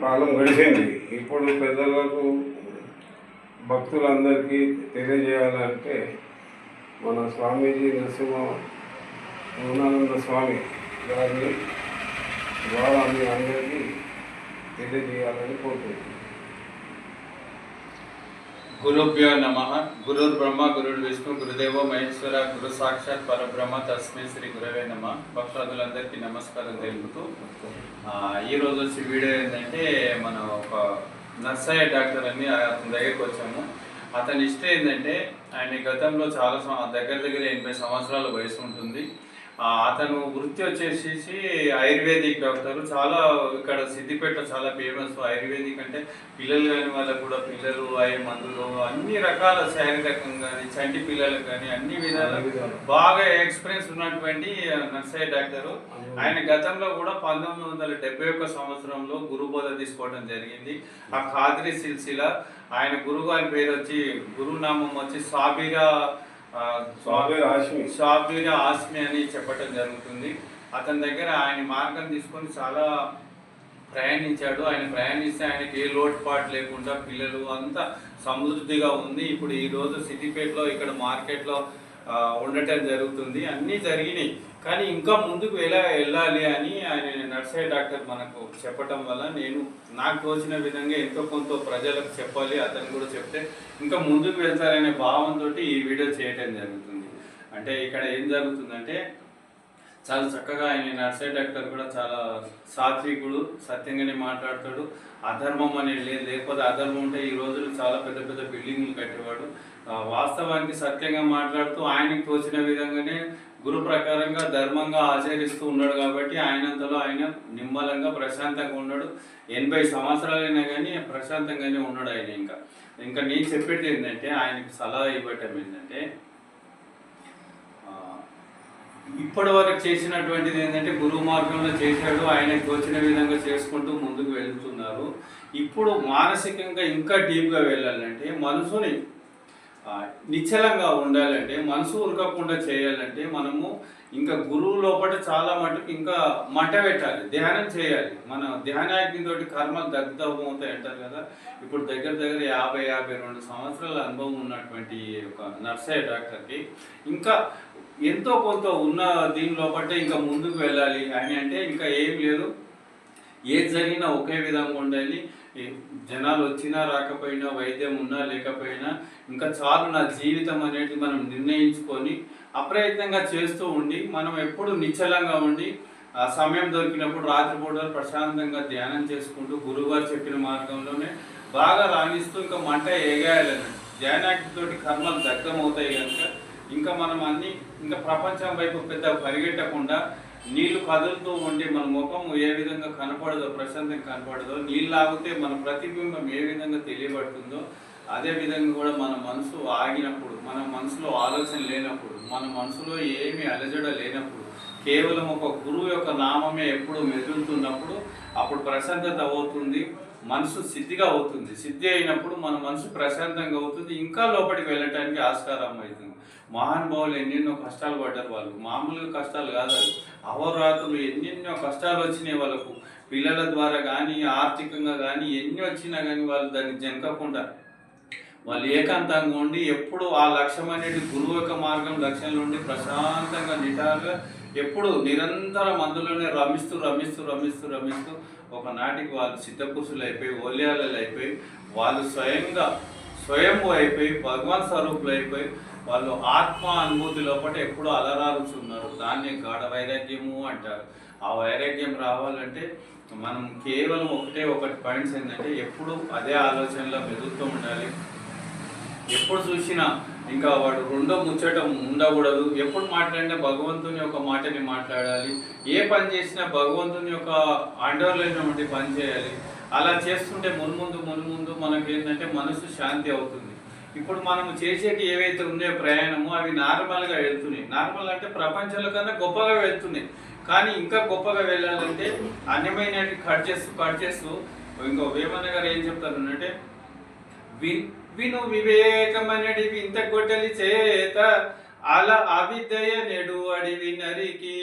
కాలం గడిచింది. ఇప్పుడు పెద్దలకు భక్తులందరికీ తెలియజేయాలంటే మన స్వామీజీ నరసింహ పూర్ణానంద స్వామి గారిని ద్వారా మీ అందరికీ తెలియజేయాలని కోరుకుంటున్నాను. గురుభ్యో నమ. గురుర్ బ్రహ్మ గురుడు విష్ణు గురుదేవ మహేశ్వర గురు సాక్షాత్ పరబ్రహ్మ తస్మై శ్రీ గురవే నమ. భక్తులందరికీ నమస్కారం తెలుపుతూ ఈరోజు ఈ రోజు వచ్చి వీడియో ఏంటంటే మనం ఒక నర్సయ్య డాక్టర్ అని అతని దగ్గరికి వచ్చాము. అతని ఇష్టం ఏంటంటే ఆయన గతంలో చాలా దగ్గర దగ్గర ఎనభై సంవత్సరాల వయసు ఉంటుంది. అతను వృత్తి వచ్చేసేసి ఆయుర్వేదిక్ డాక్టర్. చాలా ఇక్కడ సిద్దిపేట చాలా ఫేమస్ ఆయుర్వేదిక్ అంటే పిల్లలు కాని వాళ్ళకు కూడా పిల్లలు అయ్యే మందులు అన్ని రకాల శారీరకంగా కానీ చంటి పిల్లలకు కానీ అన్ని విధాలు బాగా ఎక్స్పీరియన్స్ ఉన్నటువంటి నర్సయ్య డాక్టర్. ఆయన గతంలో కూడా పంతొమ్మిది వందల డెబ్బై ఒక్క సంవత్సరంలో గురుబోధ తీసుకోవడం జరిగింది. ఆ ఖాద్రి సిల్సిల ఆయన గురువు గారి పేరు వచ్చి గురునామం వచ్చి సాబిరా షాబీర్ ఆస్మి అని చెప్పటం జరుగుతుంది. అతని దగ్గర ఆయన మార్గం తీసుకొని చాలా ప్రయాణించాడు. ఆయన ప్రయాణిస్తే ఆయనకి ఏ లోటుపాటు లేకుండా పిల్లలు అంతా సమృద్ధిగా ఉంది. ఇప్పుడు ఈ రోజు సిద్దిపేటలో ఇక్కడ మార్కెట్లో ఉండటం జరుగుతుంది. అన్నీ జరిగినాయి. కానీ ఇంకా ముందుకు ఎలా వెళ్ళాలి అని ఆయన నర్సరీ డాక్టర్ మనకు చెప్పటం వల్ల నేను నాకు తోచిన విధంగా ఎంతో కొంత ప్రజలకు చెప్పాలి అతను కూడా చెప్తే ఇంకా ముందుకు వెళ్తారనే భావంతో ఈ వీడియో చేయటం జరుగుతుంది. అంటే ఇక్కడ ఏం జరుగుతుందంటే చాలా చక్కగా ఆయన నర్సరీ డాక్టర్ కూడా చాలా సాత్వికుడు సత్యంగానే మాట్లాడతాడు. అధర్మం అనేది లేదు లేకపోతే అధర్మం ఉంటే ఈ రోజులు చాలా పెద్ద పెద్ద బిల్డింగ్లు కట్టేవాడు. వాస్తవానికి సత్యంగా మాట్లాడుతూ ఆయనకి తోచిన విధంగానే గురు ప్రకారంగా ధర్మంగా ఆచరిస్తూ ఉన్నాడు కాబట్టి ఆయనంతలో ఆయన నిమ్మలంగా ప్రశాంతంగా ఉన్నాడు. ఎనభై సంవత్సరాలైనా కానీ ప్రశాంతంగానే ఉన్నాడు ఆయన ఇంకా. ఇంకా నేను చెప్పేది ఏంటంటే ఆయనకి సలహా ఇవ్వటం ఏంటంటే ఇప్పటి వరకు చేసినటువంటిది ఏంటంటే గురువు మార్గంలో చేశాడు ఆయనకు తోచిన విధంగా చేసుకుంటూ ముందుకు వెళ్తున్నారు. ఇప్పుడు మానసికంగా ఇంకా డీప్గా వెళ్ళాలంటే మనసుని నిశ్చలంగా ఉండాలంటే మనసు ఉరకకుండా చేయాలంటే మనము ఇంకా గురువు లోపల చాలా మటుకు ఇంకా మట పెట్టాలి ధ్యానం చేయాలి. మన ధ్యానాగ్నితోటి కర్మలు దగ్ధమవుతాయి అంటారు కదా. ఇప్పుడు దగ్గర దగ్గర యాభై యాభై రెండు సంవత్సరాల అనుభవం ఉన్నటువంటి ఒక నర్సయ్య డాక్టర్కి ఇంకా ఎంతో కొంత ఉన్న దీని లోపల ఇంకా ముందుకు వెళ్ళాలి అని అంటే ఇంకా ఏం లేదు. ఏది జరిగినా ఒకే విధంగా ఉండాలి. జనాలు వచ్చినా రాకపోయినా వైద్యం ఉన్నా లేకపోయినా ఇంకా చాలు నా జీవితం అనేది మనం నిర్ణయించుకొని అప్రయత్నంగా చేస్తూ ఉండి మనం ఎప్పుడు నిశ్చలంగా ఉండి ఆ సమయం దొరికినప్పుడు రాత్రిపూట ప్రశాంతంగా ధ్యానం చేసుకుంటూ గురువుగారు చెప్పిన మార్గంలోనే బాగా రాణిస్తూ ఇంకా మంట ఎగాయాలని ధ్యానాక్తితోటి కర్మలు దగ్ధమవుతాయి కనుక ఇంకా మనం అన్ని ఇంకా ప్రపంచం వైపు పెద్ద పరిగెట్టకుండా నీళ్ళు కదులుతూ ఉంటే మన ముఖం ఏ విధంగా కనపడదో ప్రశాంతంగా కనపడదో నీళ్ళు ఆగితే మన ప్రతిబింబం ఏ విధంగా తెలియబడుతుందో అదే విధంగా కూడా మన మనసు ఆగినప్పుడు మన మనసులో ఆలోచన లేనప్పుడు మన మనసులో ఏమి అలజడ లేనప్పుడు కేవలం ఒక గురువు యొక్క నామమే ఎప్పుడు మెదులుతున్నప్పుడు అప్పుడు ప్రశాంతత అవుతుంది మనసు సిద్ధిగా అవుతుంది. సిద్ధి అయినప్పుడు మన మనసు ప్రశాంతంగా అవుతుంది ఇంకా లోపలికి వెళ్ళటానికి ఆస్కారం అవుతుంది. మహానుభావులు ఎన్నెన్నో కష్టాలు పడ్డారు వాళ్ళు. మామూలుగా కష్టాలు కాదు అవరాత్రులు ఎన్నెన్నో కష్టాలు వచ్చినాయి వాళ్ళకు. పిల్లల ద్వారా కానీ ఆర్థికంగా కానీ ఎన్ని వచ్చినా కానీ వాళ్ళు దాన్ని జనకకుండా వాళ్ళు ఏకాంతంగా ఉండి ఎప్పుడు ఆ లక్ష్యం అనేది గురువు యొక్క మార్గం లక్ష్యంలో ఉండి ప్రశాంతంగా నిటారుగా ఎప్పుడు నిరంతరం అందులోనే రమిస్తూ రమిస్తూ రమిస్తూ రమిస్తూ ఒకనాటికి వాళ్ళు సిద్ధపురుషులు అయిపోయి ఓల్యాలలు అయిపోయి వాళ్ళు స్వయంగా స్వయంభూ అయిపోయి భగవాన్ స్వరూపులు అయిపోయి వాళ్ళు ఆత్మ అనుభూతి లోపల ఎప్పుడూ అలరారుచున్నారు. దాన్ని గాఢ వైరాగ్యము అంటారు. ఆ వైరాగ్యం రావాలంటే మనం కేవలం ఒకటే ఒకటి పాయింట్స్ ఏంటంటే ఎప్పుడు అదే ఆలోచనలో మెదులుతూ ఉండాలి. ఎప్పుడు చూసినా ఇంకా వాడు రెండో ముచ్చటం ఉండకూడదు. ఎప్పుడు మాట్లాడినా భగవంతుని యొక్క మాటని మాట్లాడాలి. ఏ పని చేసినా భగవంతుని యొక్క అండర్లైనటువంటి పని చేయాలి. అలా చేస్తుంటే మున్ముందు మున్ముందు మనకి ఏంటంటే మనసు శాంతి అవుతుంది. ఇప్పుడు మనం చేసేటి ఏవైతే ఉన్నాయో ప్రయాణము అవి నార్మల్గా వెళ్తున్నాయి. నార్మల్ అంటే ప్రపంచంలో కన్నా గొప్పగా వెళ్తున్నాయి. కానీ ఇంకా గొప్పగా వెళ్ళాలంటే అన్యమైన కట్ చేస్తూ కట్ చేస్తూ ఇంకో వేమన్న గారు ఏం చెప్తారు అంటే విను వివేకమనడి వింత గొడ్డలి చేత అలా అవిదయ నెడు అడివి నరికి.